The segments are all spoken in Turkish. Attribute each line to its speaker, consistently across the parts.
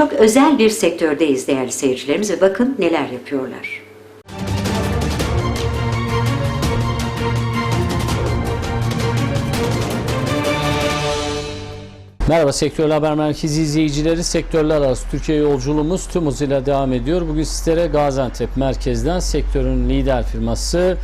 Speaker 1: Çok özel bir sektördeyiz değerli seyircilerimiz ve bakın neler yapıyorlar.
Speaker 2: Merhaba Sektörler Haber Merkezi izleyicileri. Sektörler arası Türkiye yolculuğumuz tüm hızıyla devam ediyor. Bugün sizlere Gaziantep merkezden sektörün lider firması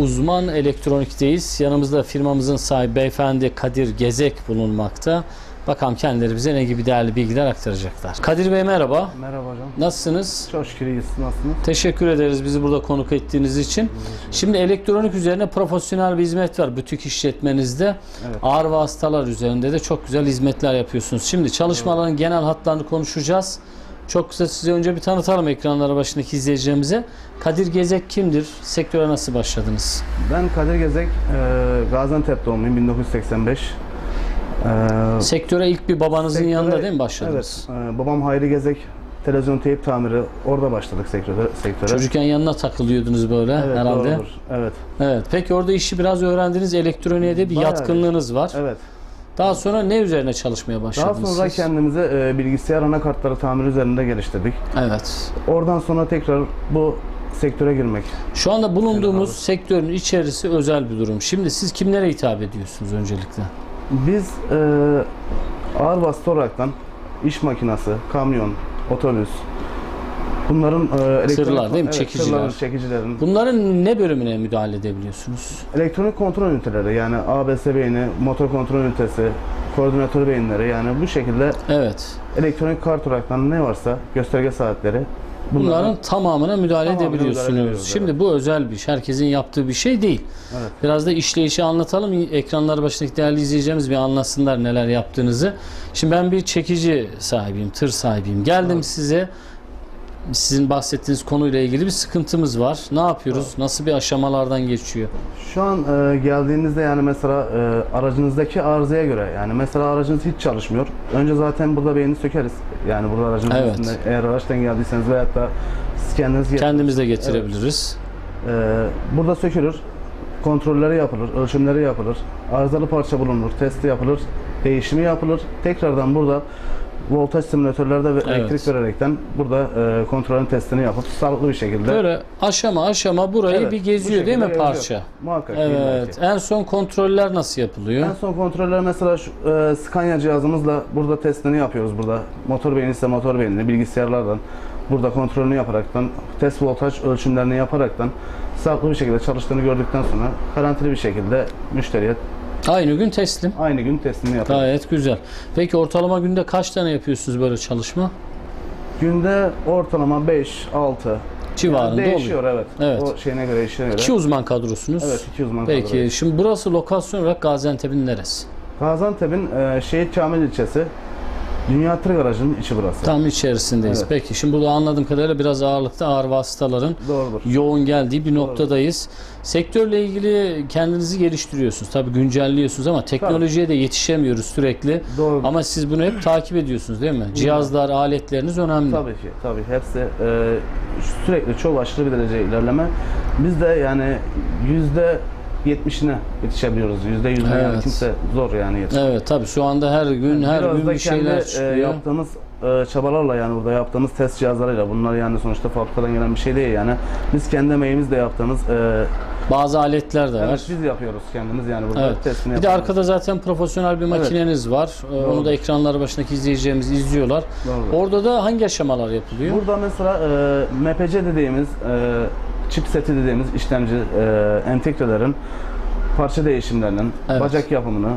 Speaker 2: Uzman Elektronik'teyiz. Yanımızda firmamızın sahibi beyefendi Kadir Gezek bulunmakta. Bakalım kendileri bize ne gibi değerli bilgiler aktaracaklar. Kadir Bey merhaba.
Speaker 3: Merhaba hocam.
Speaker 2: Nasılsınız?
Speaker 3: Çok şükür iyiyiz. Nasılsınız?
Speaker 2: Teşekkür ederiz bizi burada konuk ettiğiniz için. Şimdi elektronik üzerine profesyonel bir hizmet var butik işletmenizde.
Speaker 3: Evet.
Speaker 2: Ağır vasıtalar üzerinde de çok güzel hizmetler yapıyorsunuz. Şimdi çalışmaların genel hatlarını konuşacağız. Çok kısa size önce bir tanıtalım ekranlara başındaki izleyicilerimize. Kadir Gezek kimdir? Sektöre nasıl başladınız?
Speaker 3: Ben Kadir Gezek, Gaziantep doğumluyum 1985. E,
Speaker 2: Sektöre ilk bir babanızın
Speaker 3: sektöre-
Speaker 2: yanında değil mi başladınız?
Speaker 3: Evet. e, babam Hayri Gezek, televizyon teyip tamiri. Orada başladık sektöre. sektöre.
Speaker 2: Çocukken yanına takılıyordunuz böyle
Speaker 3: evet,
Speaker 2: herhalde.
Speaker 3: doğrudur. Evet.
Speaker 2: Evet. Peki orada işi biraz öğrendiniz. Elektroniğe de bir
Speaker 3: Bayağı
Speaker 2: yatkınlığınız var.
Speaker 3: Evet.
Speaker 2: Daha sonra ne üzerine çalışmaya
Speaker 3: Daha
Speaker 2: başladınız
Speaker 3: sonra
Speaker 2: siz?
Speaker 3: kendimize e, bilgisayar anakartları tamir üzerinde geliştirdik.
Speaker 2: Evet.
Speaker 3: Oradan sonra tekrar bu sektöre girmek.
Speaker 2: Şu anda bulunduğumuz
Speaker 3: Evet
Speaker 2: sektörün içerisi özel bir durum. Şimdi siz kimlere hitap ediyorsunuz öncelikle?
Speaker 3: Biz e, ağır vasıta olaraktan iş makinası, kamyon, otobüs, bunların e, elektronik,
Speaker 2: Tırlar değil mi?
Speaker 3: Evet,
Speaker 2: Çekiciler.
Speaker 3: tırların, çekicilerin,
Speaker 2: Bunların ne bölümüne müdahale edebiliyorsunuz?
Speaker 3: elektronik kontrol üniteleri yani ABS beyni, motor kontrol ünitesi, koordinatör beyinleri yani bu şekilde
Speaker 2: Evet.
Speaker 3: elektronik kart olaraktan ne varsa gösterge saatleri bunların-
Speaker 2: Bunların tamamına müdahale
Speaker 3: Tamamına
Speaker 2: edebiliyorsunuz.
Speaker 3: müdahale ediyoruz,
Speaker 2: Şimdi
Speaker 3: evet.
Speaker 2: bu özel bir iş. Herkesin yaptığı bir şey değil.
Speaker 3: Evet.
Speaker 2: Biraz da işleyişi anlatalım. Ekranlar başındaki değerli izleyeceğimiz bir anlasınlar neler yaptığınızı. Şimdi ben bir çekici sahibiyim, tır sahibiyim. Geldim size sizin bahsettiğiniz konuyla ilgili bir sıkıntımız var. Ne yapıyoruz? Nasıl bir aşamalardan geçiyor?
Speaker 3: Şu an e, geldiğinizde yani mesela e, aracınızdaki arızaya göre yani mesela aracınız hiç çalışmıyor. Önce zaten burada beynini sökeriz. Yani burada aracınızın
Speaker 2: Evet.
Speaker 3: üstünde eğer araçtan geldiyseniz veyahut da siz kendiniz get-
Speaker 2: Kendimiz de getirebiliriz.
Speaker 3: e, burada sökülür. Kontrolleri yapılır, ölçümleri yapılır. Arızalı parça bulunur, testi yapılır, değişimi yapılır. Tekrardan burada voltaj simülatörlerde ve
Speaker 2: Evet.
Speaker 3: elektrik vererekten burada e, kontrolün testini yapıp sağlıklı bir şekilde
Speaker 2: Böyle aşama aşama burayı
Speaker 3: Evet,
Speaker 2: bir geziyor değil mi
Speaker 3: şekilde
Speaker 2: parça?
Speaker 3: geziyor. Muhakkak.
Speaker 2: Evet. En son kontroller nasıl yapılıyor?
Speaker 3: En son kontroller mesela şu e, Scania cihazımızla burada testini yapıyoruz burada. Motor beyni ise motor beynini bilgisayarlardan burada kontrolünü yaparaktan test voltaj ölçümlerini yaparaktan sağlıklı bir şekilde çalıştığını gördükten sonra garantili bir şekilde müşteriye
Speaker 2: Aynı gün teslim.
Speaker 3: aynı gün testini yapıyoruz.
Speaker 2: Gayet güzel. Peki ortalama günde kaç tane yapıyorsunuz böyle çalışma?
Speaker 3: Günde ortalama 5 6
Speaker 2: Civarında
Speaker 3: değişiyor
Speaker 2: oluyor.
Speaker 3: evet.
Speaker 2: Evet.
Speaker 3: O şeyine göre işine göre.
Speaker 2: İki uzman kadrosunuz.
Speaker 3: Evet, iki uzman
Speaker 2: Peki
Speaker 3: kadro.
Speaker 2: şimdi burası lokasyon olarak Gaziantep'in neresi?
Speaker 3: Gaziantep'in e, Şehit Kamil ilçesi Dünya Tır Garajı'nın içi burası.
Speaker 2: Tam içerisindeyiz.
Speaker 3: Evet.
Speaker 2: Peki şimdi burada anladığım kadarıyla biraz ağırlıkta ağır vasıtaların
Speaker 3: Doğrudur.
Speaker 2: yoğun geldiği bir noktadayız. Sektörle ilgili kendinizi geliştiriyorsunuz. Tabii güncelliyorsunuz ama teknolojiye de yetişemiyoruz sürekli.
Speaker 3: Doğru.
Speaker 2: Ama siz bunu hep takip ediyorsunuz değil mi? Cihazlar, aletleriniz önemli.
Speaker 3: Tabii ki, tabii. Hepsi e, sürekli çok aşırı bir derece ilerleme. Biz de yani yüzde yetmişine yetişebiliyoruz. Yüzde yüzüne yani
Speaker 2: Evet.
Speaker 3: kimse zor yani yetişiyor.
Speaker 2: Evet tabii şu anda her gün her
Speaker 3: Biraz
Speaker 2: gün bir şeyler
Speaker 3: kendi, e,
Speaker 2: çıkıyor.
Speaker 3: yaptığımız e, çabalarla yani burada yaptığımız test cihazlarıyla bunlar yani sonuçta fabrikadan gelen bir şey değil yani. Biz kendi emeğimizle yaptığımız e,
Speaker 2: Bazı aletler de var.
Speaker 3: evet, biz yapıyoruz kendimiz yani burada
Speaker 2: Evet.
Speaker 3: testini
Speaker 2: Bir de
Speaker 3: yapıyoruz.
Speaker 2: arkada zaten profesyonel bir makineniz var. Ee, Onu da ekranları başındaki izleyicilerimiz izliyorlar.
Speaker 3: Doğrudur.
Speaker 2: Orada da hangi aşamalar yapılıyor?
Speaker 3: Burada mesela e, MPC dediğimiz e, chipseti dediğimiz işlemci e, entegrelerin parça değişimlerinin,
Speaker 2: Evet.
Speaker 3: bacak yapımını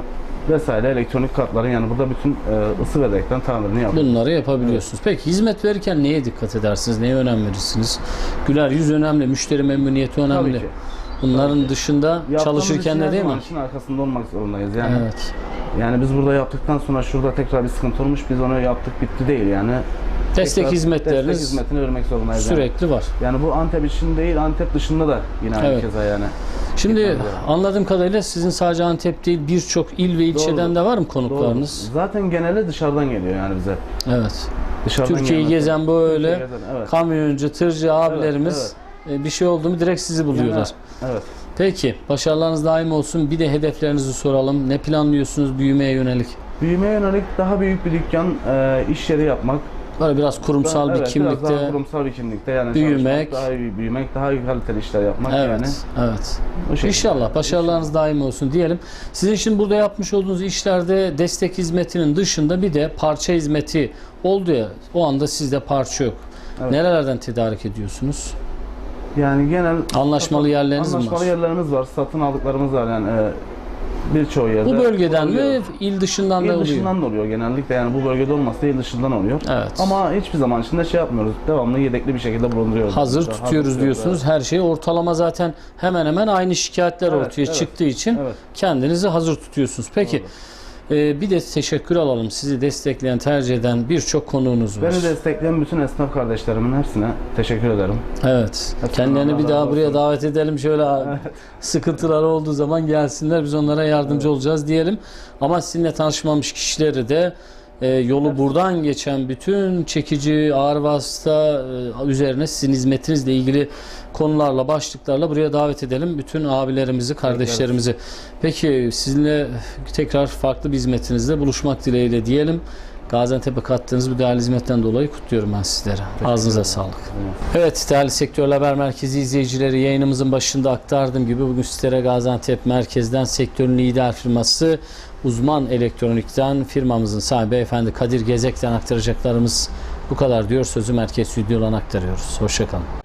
Speaker 3: vesaire elektronik kartların yani burada bütün e, ısı ve dekten tamirini yapıyoruz.
Speaker 2: Bunları yapabiliyorsunuz. Peki hizmet verirken neye dikkat edersiniz? Neye önem verirsiniz? Güler yüz önemli, müşteri memnuniyeti önemli.
Speaker 3: Tabii ki.
Speaker 2: Bunların dışında
Speaker 3: Yaptığımız
Speaker 2: çalışırken
Speaker 3: işin
Speaker 2: de değil mi?
Speaker 3: için arkasında olmak zorundayız. Yani
Speaker 2: Evet.
Speaker 3: yani biz burada yaptıktan sonra şurada tekrar bir sıkıntı olmuş biz onu yaptık bitti değil yani.
Speaker 2: Destek
Speaker 3: Tekrar
Speaker 2: hizmetleriniz
Speaker 3: destek hizmetini vermek zorundayız. yani.
Speaker 2: sürekli var.
Speaker 3: Yani bu Antep için değil Antep dışında da yine aynı
Speaker 2: Evet.
Speaker 3: keza yani.
Speaker 2: Şimdi
Speaker 3: yani.
Speaker 2: anladığım kadarıyla sizin sadece Antep değil birçok il ve ilçeden
Speaker 3: Doğrudur.
Speaker 2: de var mı
Speaker 3: Doğru.
Speaker 2: konuklarınız?
Speaker 3: Zaten geneli dışarıdan geliyor yani bize.
Speaker 2: Evet.
Speaker 3: Dışarıdan
Speaker 2: Türkiye'yi gezen böyle
Speaker 3: gezen, evet.
Speaker 2: kamyoncu, tırcı abilerimiz e, bir şey oldu mu direkt sizi buluyorlar.
Speaker 3: Evet.
Speaker 2: Peki başarılarınız daim olsun. Bir de hedeflerinizi soralım. Ne planlıyorsunuz büyümeye yönelik?
Speaker 3: Büyümeye yönelik daha büyük bir dükkan, e, iş yeri yapmak.
Speaker 2: Böyle biraz kurumsal bir
Speaker 3: evet,
Speaker 2: kimlikte.
Speaker 3: Biraz daha kurumsal bir kimlikte yani
Speaker 2: büyümek.
Speaker 3: daha iyi büyümek, daha iyi kaliteli işler yapmak
Speaker 2: Evet,
Speaker 3: yani.
Speaker 2: evet. İnşallah başarılarınız daim olsun diyelim. Sizin şimdi burada yapmış olduğunuz işlerde destek hizmetinin dışında bir de parça hizmeti oldu ya. O anda sizde parça yok.
Speaker 3: Evet.
Speaker 2: Nerelerden tedarik ediyorsunuz?
Speaker 3: Yani genel
Speaker 2: Anlaşmalı yerleriniz mi
Speaker 3: anlaşmalı
Speaker 2: var?
Speaker 3: yerlerimiz var, satın aldıklarımız var yani e, birçoğu yerde.
Speaker 2: Bu bölgeden mi,
Speaker 3: oluyor.
Speaker 2: il dışından da
Speaker 3: İl
Speaker 2: oluyor?
Speaker 3: dışından da oluyor genellikle yani bu bölgede olmazsa il dışından oluyor.
Speaker 2: Evet.
Speaker 3: Ama hiçbir zaman içinde şey yapmıyoruz. Devamlı yedekli bir şekilde bulunduruyoruz.
Speaker 2: Hazır
Speaker 3: Burada,
Speaker 2: tutuyoruz diyorsunuz. Her şey ortalama zaten hemen hemen aynı şikayetler
Speaker 3: Evet,
Speaker 2: ortaya
Speaker 3: evet.
Speaker 2: çıktığı için
Speaker 3: Evet.
Speaker 2: kendinizi hazır tutuyorsunuz. Peki e, bir de teşekkür alalım. Sizi destekleyen, tercih eden birçok konuğunuz var.
Speaker 3: Beni destekleyen bütün esnaf kardeşlerimin hepsine teşekkür ederim.
Speaker 2: Evet.
Speaker 3: Hepsine
Speaker 2: Kendilerini bir daha
Speaker 3: razı
Speaker 2: buraya
Speaker 3: olsun.
Speaker 2: davet edelim. Şöyle sıkıntıları olduğu zaman gelsinler. Biz onlara yardımcı olacağız diyelim. Ama sizinle tanışmamış kişileri de e, yolu buradan geçen bütün çekici, ağır vasıta e, üzerine sizin hizmetinizle ilgili konularla, başlıklarla buraya davet edelim. Bütün abilerimizi, kardeşlerimizi. Peki sizinle tekrar farklı bir hizmetinizde buluşmak dileğiyle diyelim. Gaziantep'e kattığınız bu değerli hizmetten dolayı kutluyorum ben sizlere. Ağzınıza sağlık. Evet değerli Sektör Haber Merkezi izleyicileri yayınımızın başında aktardığım gibi bugün sizlere Gaziantep merkezden sektörün lider firması Uzman Elektronik'ten firmamızın sahibi beyefendi Kadir Gezek'ten aktaracaklarımız bu kadar diyor. Sözü merkez stüdyodan aktarıyoruz. Hoşçakalın.